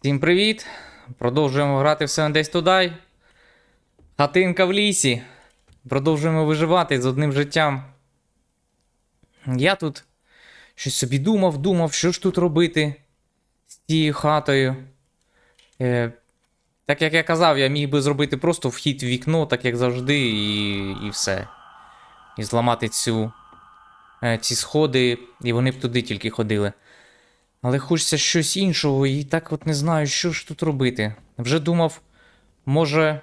Всім привіт! Продовжуємо грати в Seven Days to Die. Хатинка в лісі. Продовжуємо виживати з одним життям. Я тут щось собі думав, думав, що ж тут робити з цією хатою. Е, так як я казав, я міг би зробити просто вхід в вікно, так як завжди, і, і все. І зламати цю, е, ці сходи, і вони б туди тільки ходили. Але хочеться щось іншого, і так от не знаю, що ж тут робити. Вже думав, може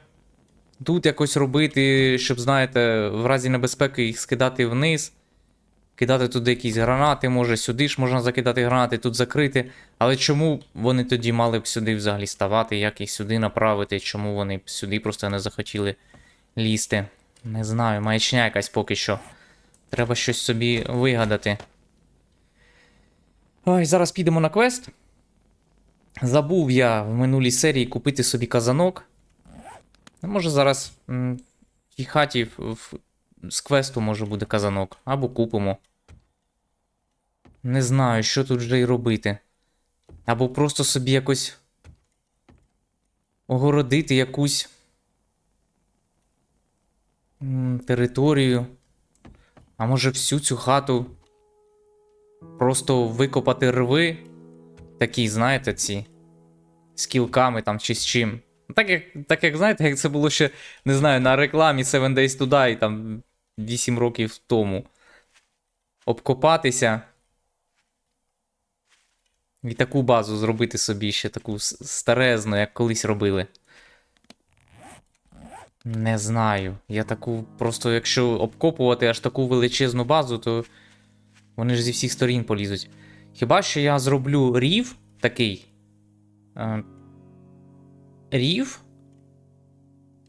тут якось робити, щоб, знаєте, в разі небезпеки їх скидати вниз, кидати туди якісь гранати, може сюди ж можна закидати гранати, тут закрити. Але чому вони тоді мали б сюди взагалі ставати, як їх сюди направити, чому вони б сюди просто не захотіли лізти? Не знаю, маячня якась поки що. Треба щось собі вигадати. Ой, зараз підемо на квест. Забув я в минулій серії купити собі казанок. Ну, Може зараз в тій хаті в, з квесту може буде казанок. Або купимо. Не знаю, що тут вже й робити. Або просто собі якось огородити якусь територію. А може всю цю хату просто викопати рви. Такі, знаєте, ці. З кілками там чи з чим. Так як, так як знаєте, як це було ще, не знаю, на рекламі Seven Days to Die там 8 років тому. Обкопатися. І таку базу зробити собі ще таку старезну, як колись робили. Не знаю. Я таку. Просто якщо обкопувати аж таку величезну базу, то вони ж зі всіх сторін полізуть. Хіба що я зроблю рів такий. Е, рів.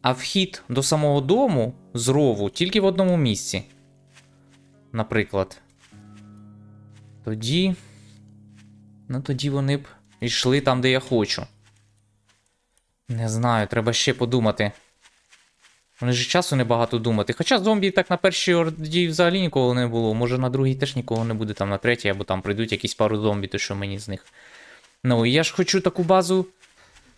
А вхід до самого дому з рову тільки в одному місці. Наприклад. Тоді. Ну, тоді вони б йшли там, де я хочу. Не знаю, треба ще подумати. Вони ж часу небагато думати. Хоча зомбі так на першій орді взагалі нікого не було. Може на другій теж нікого не буде, там на третій, або там прийдуть якісь пару зомбі, то що мені з них. Ну, і я ж хочу таку базу,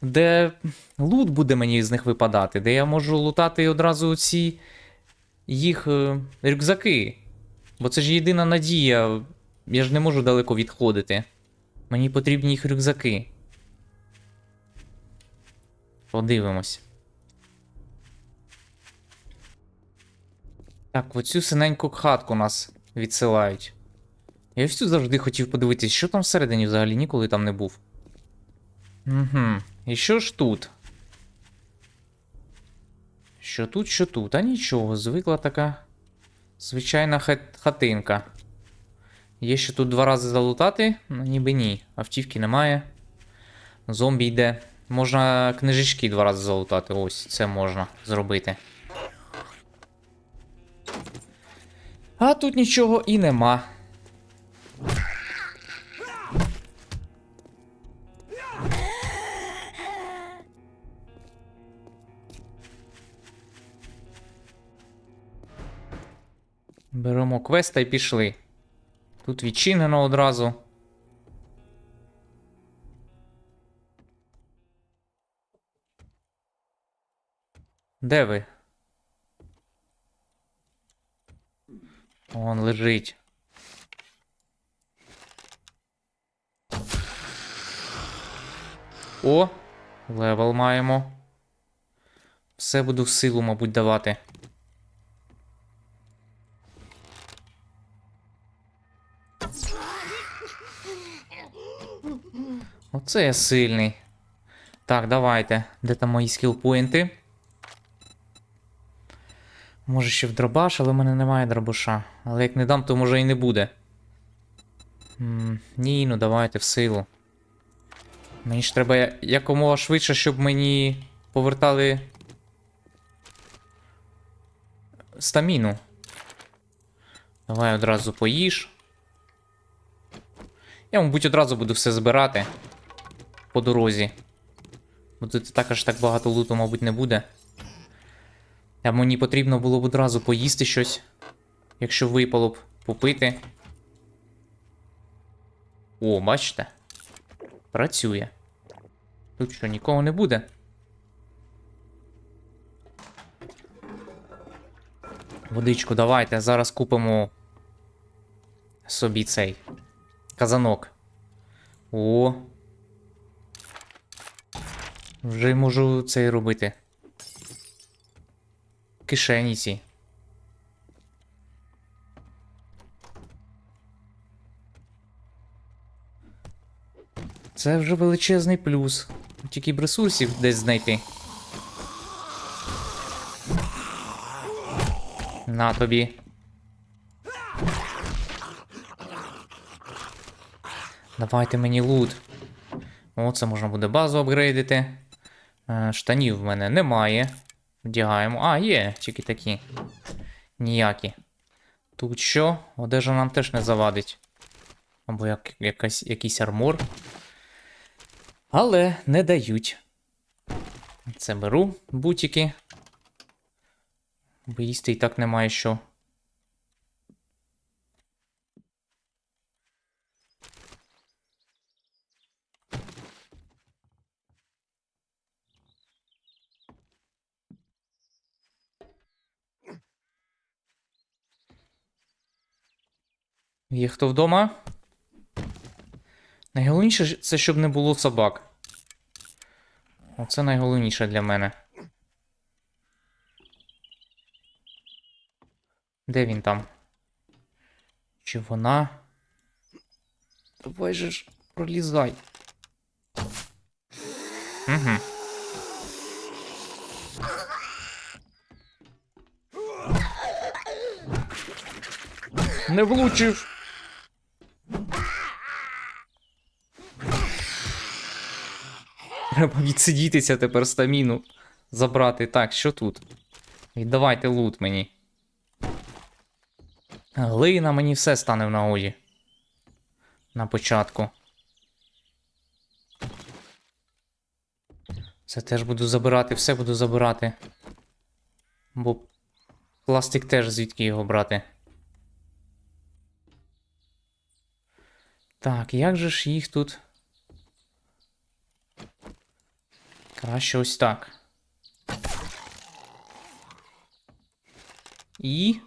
де лут буде мені з них випадати, де я можу лутати одразу ці їх е, рюкзаки. Бо це ж єдина надія. Я ж не можу далеко відходити. Мені потрібні їх рюкзаки. Подивимось. Так, оцю синеньку хатку нас відсилають. Я тут завжди хотів подивитись, що там всередині взагалі ніколи там не був. Угу. І що ж тут? Що тут, що тут? А нічого, звикла така звичайна хатинка. Є ще тут два рази залутати? Ну, ніби ні. Автівки немає. Зомбі йде. Можна книжечки два рази залутати. Ось, це можна зробити. А тут нічого і нема. Беремо квеста і пішли. Тут відчинено одразу. Де ви? Он лежить. О, левел маємо. Все буду в силу, мабуть, давати. Оце я сильний. Так, давайте. Де там мої скілпоінти? Може ще в дробаш, але в мене немає дробаша. Але як не дам, то може і не буде. М, ні, ну давайте в силу. Мені ж треба якомога швидше, щоб мені повертали. Стаміну. Давай одразу поїж. Я, мабуть, одразу буду все збирати по дорозі. Бо тут також так багато луту, мабуть, не буде. А мені потрібно було б одразу поїсти щось, якщо випало б попити. О, бачите? Працює. Тут що, нікого не буде? Водичку давайте, зараз купимо собі цей казанок. О. Вже можу цей робити. Кишені ці. Це вже величезний плюс. Тільки б ресурсів десь знайти. На тобі. Давайте мені лут. О, це можна буде базу апгрейдити. Е, Штанів в мене немає. Вдягаємо. А, є, тільки такі. Ніякі. Тут що? Одежа нам теж не завадить. Або як, якась, якийсь армор. Але не дають. Це беру бутики. Бо їсти і так немає що. Є хто вдома? Найголовніше це щоб не було собак. Оце найголовніше для мене. Де він там? Чи вона? Давай же ж пролізай. Угу. Не влучив. Треба відсидітися тепер стаміну. Забрати. Так, що тут? Віддавайте лут мені. Глина мені все стане в нагоді. На початку. Це теж буду забирати, все буду забирати. Бо пластик теж звідки його брати. Так, як же ж їх тут? Краще ось так. І.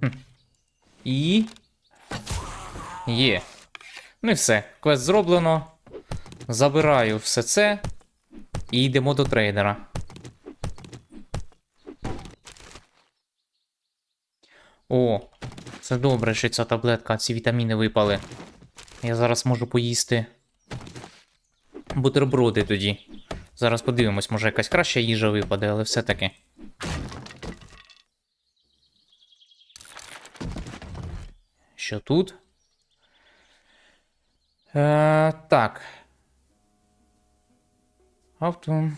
Хм. І. Є. Ну і все. Квест зроблено. Забираю все це. І йдемо до трейдера. О, це добре, що ця таблетка, ці вітаміни випали. Я зараз можу поїсти бутерброди тоді. Зараз подивимось, може якась краща їжа випаде, але все-таки. Що тут? Е, так. Авто.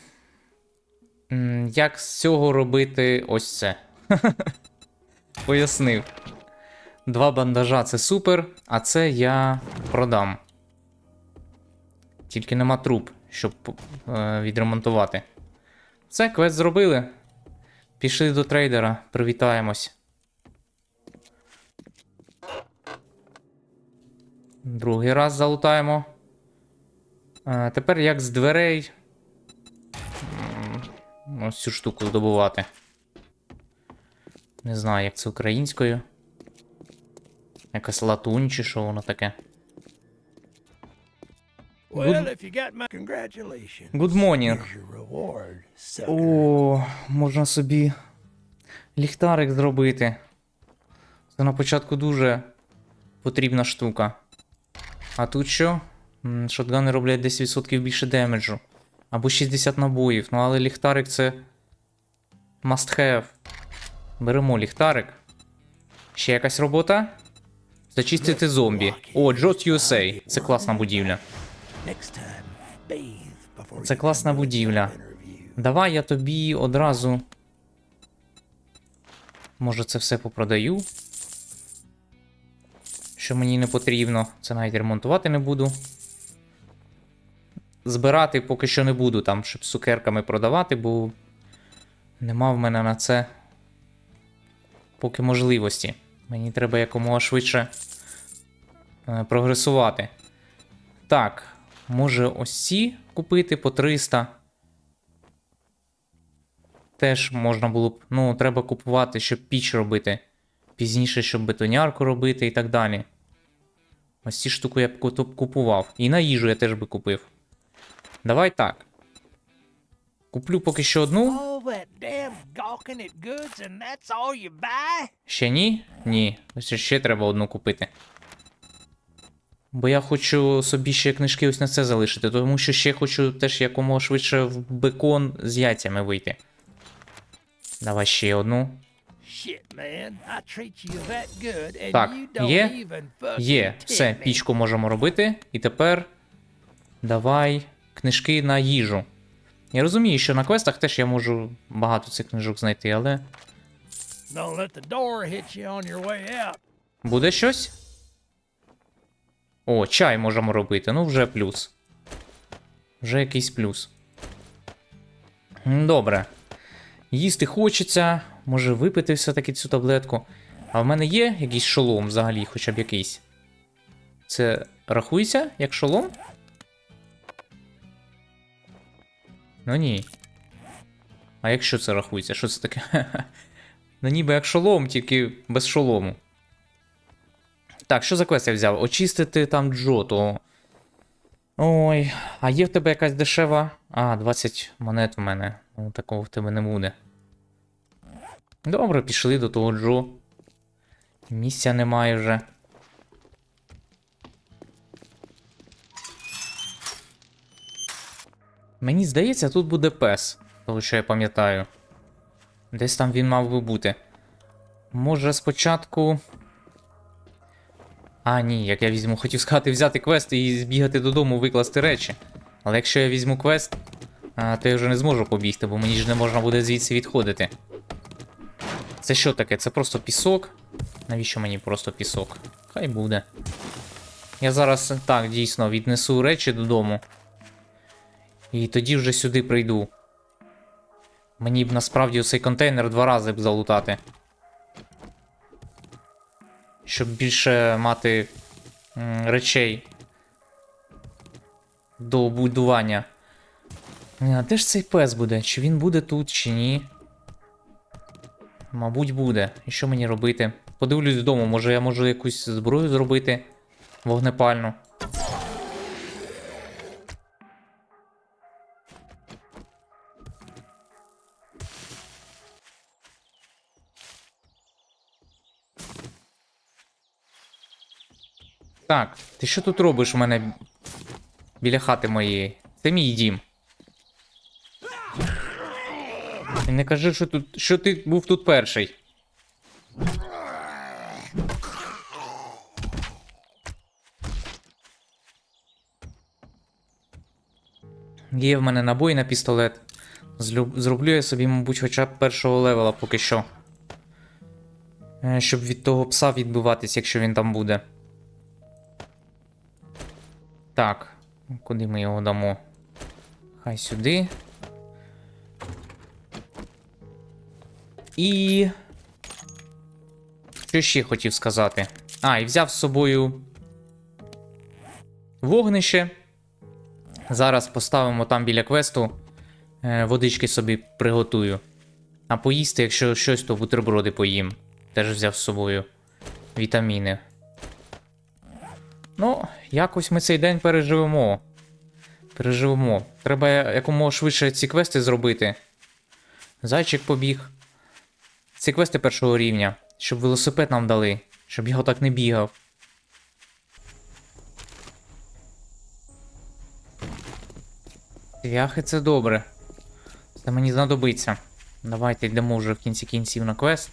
Як з цього робити ось це? Пояснив. Два бандажа це супер, а це я продам. Тільки нема труб, щоб е, відремонтувати. Це квест зробили. Пішли до трейдера, привітаємось. Другий раз залутаємо. Е, тепер як з дверей. Ось цю штуку добувати. Не знаю, як це українською. Якась латунь чи що воно таке. Good morning. О, можна собі ліхтарик зробити. Це на початку дуже потрібна штука. А тут що? Шотгани роблять 10% більше демеджу. Або 60 набоїв. Ну але ліхтарик це. Must have. Беремо ліхтарик. Ще якась робота? Зачистити зомбі. О, Джос USA. Це класна будівля. Це класна будівля. Давай я тобі одразу. Може, це все попродаю. Що мені не потрібно. Це навіть ремонтувати не буду. Збирати поки що не буду, там, щоб з цукерками продавати, бо нема в мене на це поки можливості. Мені треба якомога швидше е, прогресувати. Так, Може ось ці купити по 300. Теж можна було б. Ну, треба купувати, щоб піч робити. Пізніше, щоб бетонярку робити і так далі. Ось ці штуки я б купував. І на їжу я теж би купив. Давай так. Куплю поки що одну. Ще ні? Ні. Ось ще треба одну купити. Бо я хочу собі ще книжки ось на це залишити, тому що ще хочу теж якомога швидше в бекон з яйцями вийти. Давай ще одну. Так, є? Є, все, пічку можемо робити. І тепер давай книжки на їжу. Я розумію, що на квестах теж я можу багато цих книжок знайти, але. Don't let О, чай можемо робити. Ну, вже плюс. Вже якийсь плюс. Добре. Їсти хочеться. Може випити все-таки цю таблетку. А в мене є якийсь шолом взагалі, хоча б якийсь. Це рахується як шолом? Ну ні. А якщо це рахується? Що це таке? Ну ніби як шолом, тільки без шолому. Так, що за квест я взяв? Очистити там Джоту. Ой, а є в тебе якась дешева. А, 20 монет в мене. Ну, такого в тебе не буде. Добре, пішли до того Джо. Місця немає вже. Мені здається, тут буде пес, того що я пам'ятаю. Десь там він мав би бути. Може, спочатку. А, ні, як я візьму, хотів сказати, взяти квест і збігати додому, викласти речі. Але якщо я візьму квест, то я вже не зможу побігти, бо мені ж не можна буде звідси відходити. Це що таке? Це просто пісок? Навіщо мені просто пісок? Хай буде. Я зараз так дійсно віднесу речі додому. І тоді вже сюди прийду. Мені б насправді цей контейнер два рази б залутати. Щоб більше мати речей до будування. А де ж цей пес буде? Чи він буде тут, чи ні? Мабуть, буде. І що мені робити? Подивлюсь вдома, може я можу якусь зброю зробити вогнепальну. Так, ти що тут робиш у мене біля хати моєї? Це мій дім. І не кажи, що тут. що ти був тут перший. Є в мене набої на пістолет. Злю- Зроблю я собі, мабуть, хоча б першого левела поки що. Е, Щоб від того пса відбиватись, якщо він там буде. Так, куди ми його дамо? Хай сюди. І. Що ще хотів сказати? А, і взяв з собою вогнище. Зараз поставимо там біля квесту. Е, водички собі приготую. А поїсти, якщо щось, то бутерброди поїм. Теж взяв з собою вітаміни. Ну, якось ми цей день переживемо. Переживемо. Треба якомога швидше ці квести зробити. Зайчик побіг. Ці квести першого рівня. Щоб велосипед нам дали. Щоб його так не бігав. Цвяхи це добре. Це мені знадобиться. Давайте йдемо вже в кінці кінців на квест.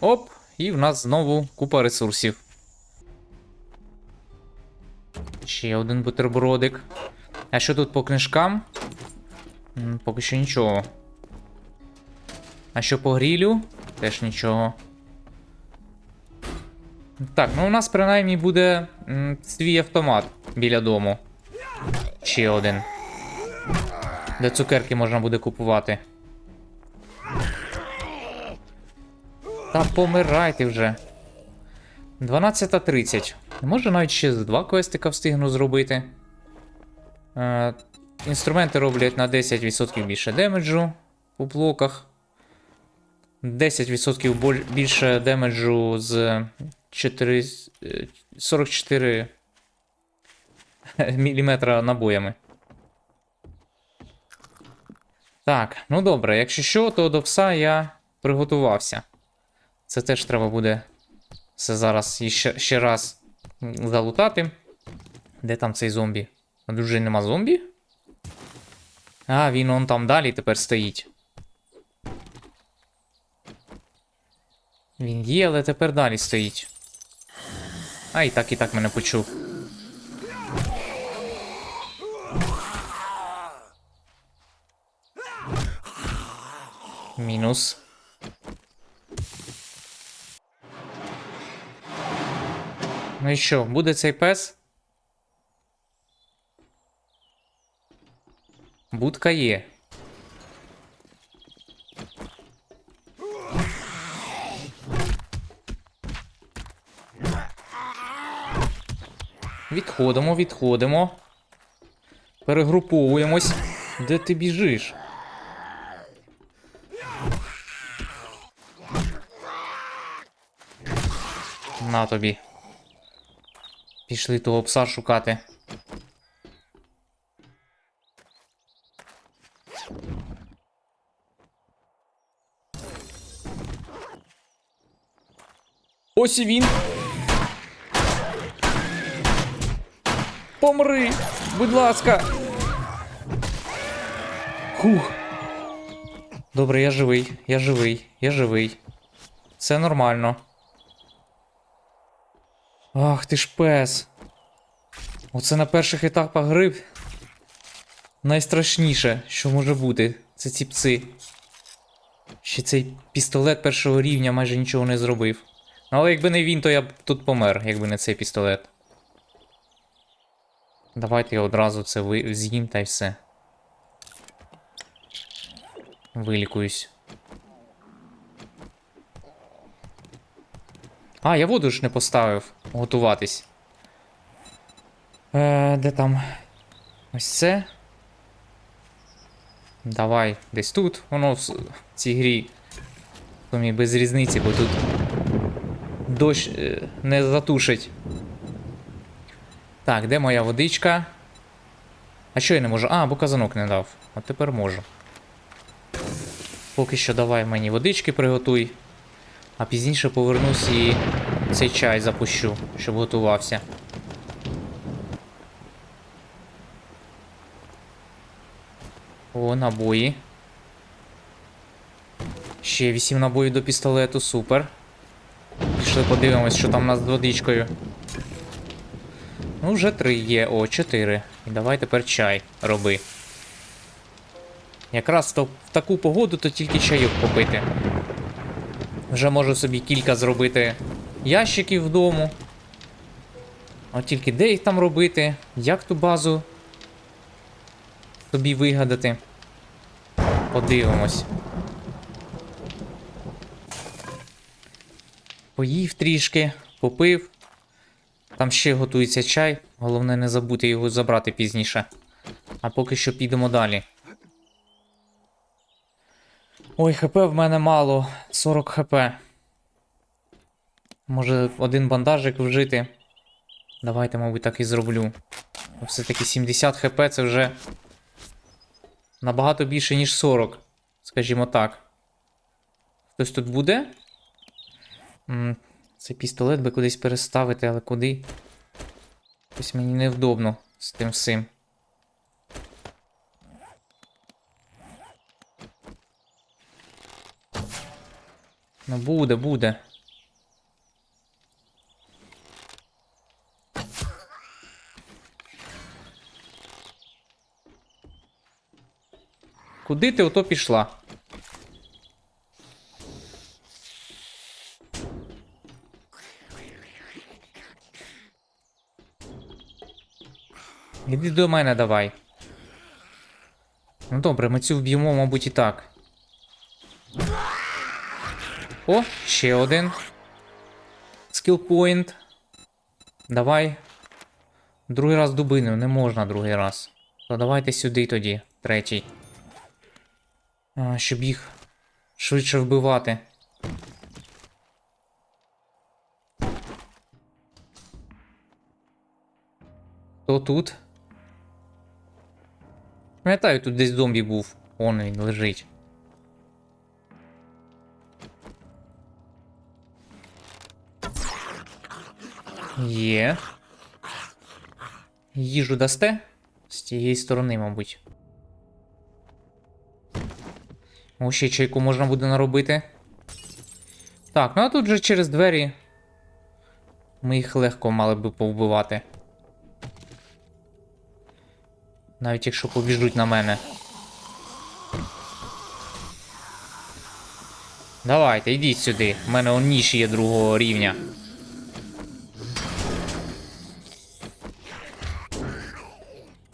Оп, і в нас знову купа ресурсів. Ще один бутербродик. А що тут по книжкам? Поки що нічого. А що по грілю? Теж нічого. Так, ну у нас принаймні буде свій автомат біля дому. Ще один. Де цукерки можна буде купувати. Та помирайте вже. 12.30. Може навіть ще два квестика встигну зробити. Е, інструменти роблять на 10% більше демеджу у блоках. 10% більше демеджу з 4, е, 44 мм набоями. Так, ну добре, якщо що, то до пса я приготувався. Це теж треба буде все зараз ще, ще раз залутати. Де там цей зомбі? Тут нема зомбі? А, він он там далі тепер стоїть. Він є, але тепер далі стоїть. А, і так, і так мене почув. Мінус. Ну і що, буде цей пес? Будка є. Відходимо, відходимо. Перегруповуємось. Де ти біжиш? На тобі. Пішли того пса шукати. Ось і він. Помри, будь ласка. Хух. Добре, я живий, я живий, я живий. Все нормально. Ах ти ж пес. Оце на перших етапах гри найстрашніше, що може бути. Це ці пси. Ще цей пістолет першого рівня майже нічого не зробив. Ну, Але якби не він, то я б тут помер, якби не цей пістолет. Давайте я одразу це з'їм та й все. Вилікуюсь. А, я воду ж не поставив готуватись. Е, де там? Ось це. Давай, десь тут. Воно в, цій грі. Мені без різниці, бо тут дощ е, не затушить. Так, де моя водичка? А що я не можу? А, бо казанок не дав. От тепер можу. Поки що давай мені водички приготуй. А пізніше повернусь і цей чай запущу, щоб готувався. О, набої. Ще 8 набоїв до пістолету, супер. Пішли подивимось, що там у нас з водичкою. Ну, вже 3 є, о, 4. І давай тепер чай роби. Якраз то в таку погоду то тільки чайок попити. Вже можу собі кілька зробити ящиків вдому. От тільки де їх там робити, як ту базу собі вигадати. Подивимось. Поїв трішки, попив. Там ще готується чай. Головне не забути його забрати пізніше. А поки що підемо далі. Ой, ХП в мене мало. 40 ХП. Може один бандажик вжити. Давайте, мабуть, так і зроблю. Все-таки 70 хп це вже набагато більше, ніж 40. Скажімо так. Хтось тут буде? Цей пістолет би кудись переставити, але куди? Ось мені невдобно з тим всім. Ну буде, буде. Куди ти ото пішла? Іди до мене давай. Ну добре, ми цю вб'ємо, мабуть, і так. О, ще один. Point. Давай. Другий раз дубиною, не можна другий раз. То давайте сюди тоді, третій. А, щоб їх швидше вбивати. Хто тут? Пам'ятаю, тут десь зомбі був. Он він лежить. Є. Їжу дасте? З тієї сторони, мабуть. О, ще чайку можна буде наробити. Так, ну а тут же через двері. Ми їх легко мали би повбивати. Навіть якщо побіжуть на мене. Давайте, йдіть сюди. У мене он ніж є другого рівня.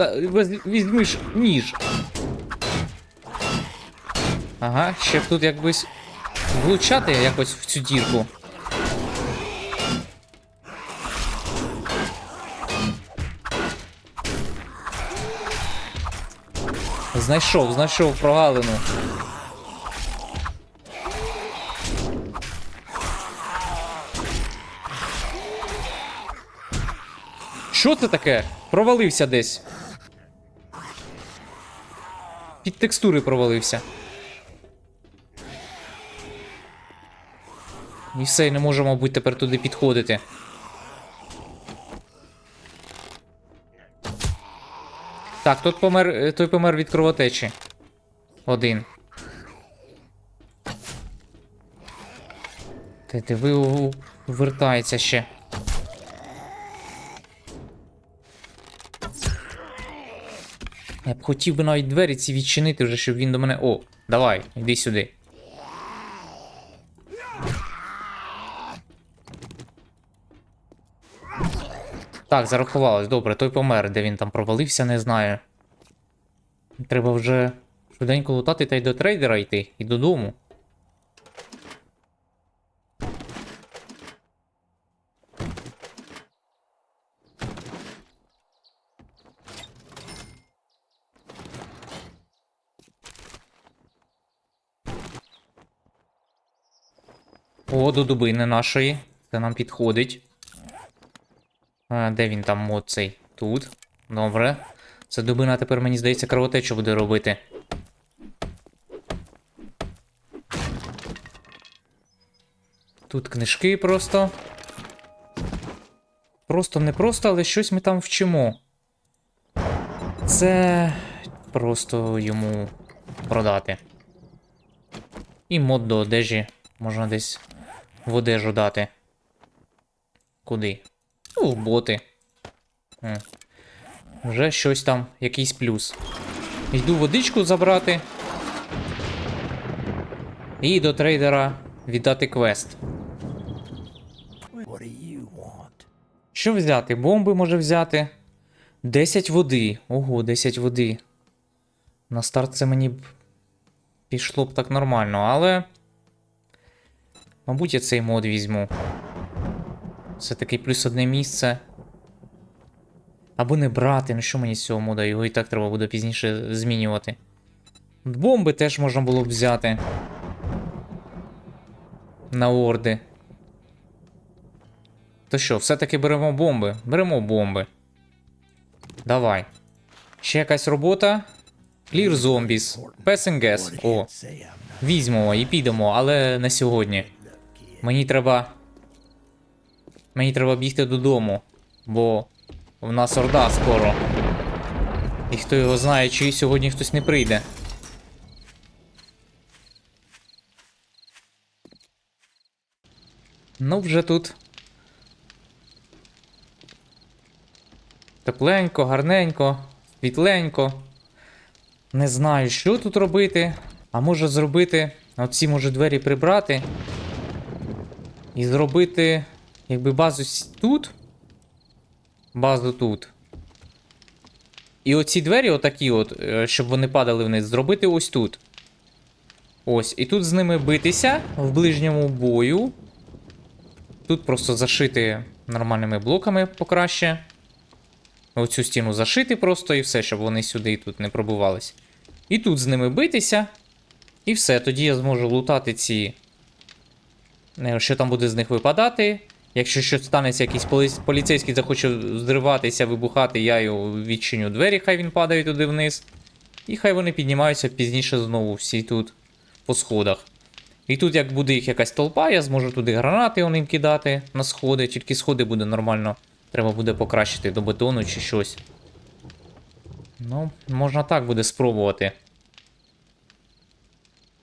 Та візьми ж ніж. Ага, ще тут якось влучати якось в цю дірку. Знайшов, знайшов прогалину. Що це таке? Провалився десь. Під текстури провалився. І все, не можемо, мабуть, тепер туди підходити. Так, тут помер, е, той помер від кровотечі. Один. Ти диви, вертається ще. Я б хотів би навіть двері ці відчинити вже, щоб він до мене. О, давай, йди сюди. Так, зарахувалось, добре, той помер, де він там провалився, не знаю. Треба вже швиденько лутати та й до трейдера йти, і додому. О, до дубини нашої. Це нам підходить. А, де він там мод цей? Тут. Добре. Це дубина тепер, мені здається, кровотечу буде робити. Тут книжки просто. Просто не просто, але щось ми там вчимо. Це просто йому продати. І мод до одежі можна десь в одежу дати. Куди? Ну, в боти. М. Вже щось там, якийсь плюс. Йду водичку забрати. І до трейдера віддати квест. Що взяти? Бомби може взяти. 10 води. Ого, 10 води. На старт це мені б пішло б так нормально, але. Мабуть, я цей мод візьму. Це такий плюс одне місце. Або не брати, ну що мені з цього мода, його і так треба буде пізніше змінювати. Бомби теж можна було б взяти. На орди. То що, все-таки беремо бомби? Беремо бомби. Давай. Ще якась робота. Clear Zombies. Gas. О, візьмемо і підемо, але не сьогодні. Мені треба. Мені треба бігти додому, бо в нас орда скоро. І хто його знає, чи сьогодні хтось не прийде. Ну, вже тут. Тепленько, гарненько, світленько. Не знаю, що тут робити. А може зробити. Оці може двері прибрати. І зробити. Якби базу тут. Базу тут. І оці двері, отакі от, е, щоб вони падали вниз, зробити ось тут. Ось. І тут з ними битися в ближньому бою. Тут просто зашити нормальними блоками покраще. Оцю стіну зашити просто і все, щоб вони сюди і тут не пробувались. І тут з ними битися. І все, тоді я зможу лутати ці. Е, Що там буде з них випадати. Якщо щось станеться, якийсь поліцейський захоче зриватися, вибухати, я його відчиню двері, хай він падає туди вниз. І хай вони піднімаються пізніше знову всі тут по сходах. І тут, як буде їх якась толпа, я зможу туди гранати ним кидати на сходи, тільки сходи буде нормально. Треба буде покращити до бетону чи щось. Ну, можна так буде спробувати.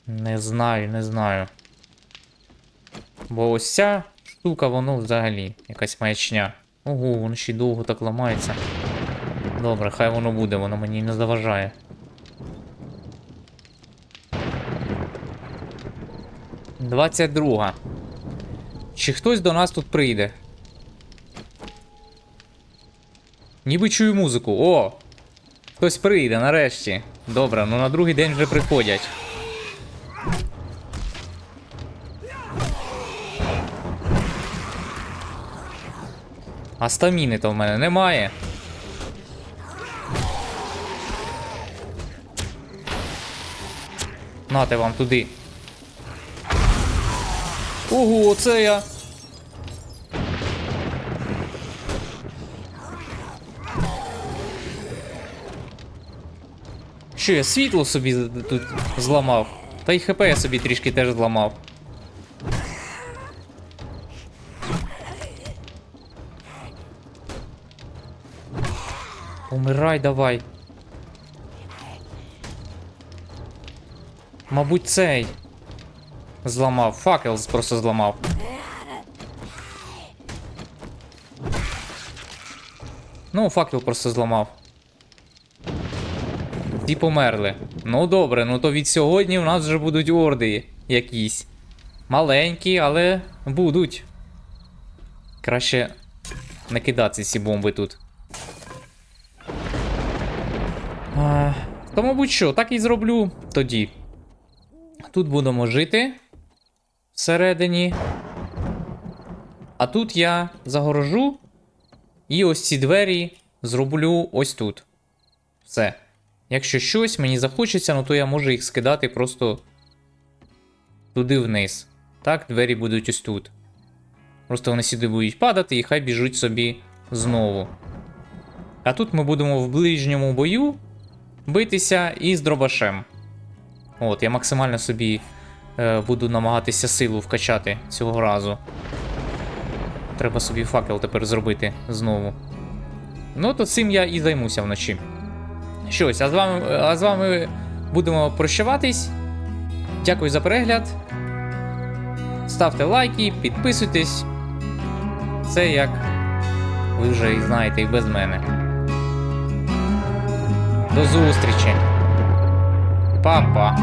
Не знаю, не знаю. Бо ось ця штука, воно взагалі якась маячня. Ого, воно ще й довго так ламається. Добре, хай воно буде, воно мені не заважає. Двадцять друга. Чи хтось до нас тут прийде? Ніби чую музику. О! Хтось прийде нарешті. Добре, ну на другий день вже приходять. А стаміни то в мене немає. Нате вам туди. Ого, це я. Що я світло собі тут зламав? Та й ХП я собі трішки теж зламав. Помирай давай. Мабуть, цей. Зламав. Факел просто зламав. Ну, факел просто зламав. Ті померли. Ну добре, ну то від сьогодні в нас вже будуть орди якісь. Маленькі, але будуть. Краще не кидати ці бомби тут. А, то, мабуть, що, так і зроблю тоді. Тут будемо жити всередині. А тут я загорожу. І ось ці двері зроблю ось тут. Все. Якщо щось мені захочеться, ну то я можу їх скидати просто туди вниз. Так, двері будуть ось тут. Просто вони сюди будуть падати і хай біжуть собі знову. А тут ми будемо в ближньому бою битися із дробашем. От, я максимально собі е, буду намагатися силу вкачати цього разу. Треба собі факел тепер зробити знову. Ну, то цим я і займуся вночі. Щось, а з вами, а з вами будемо прощаватись. Дякую за перегляд. Ставте лайки, підписуйтесь. Це як ви вже і знаєте і без мене. До зустрічі. Па-па.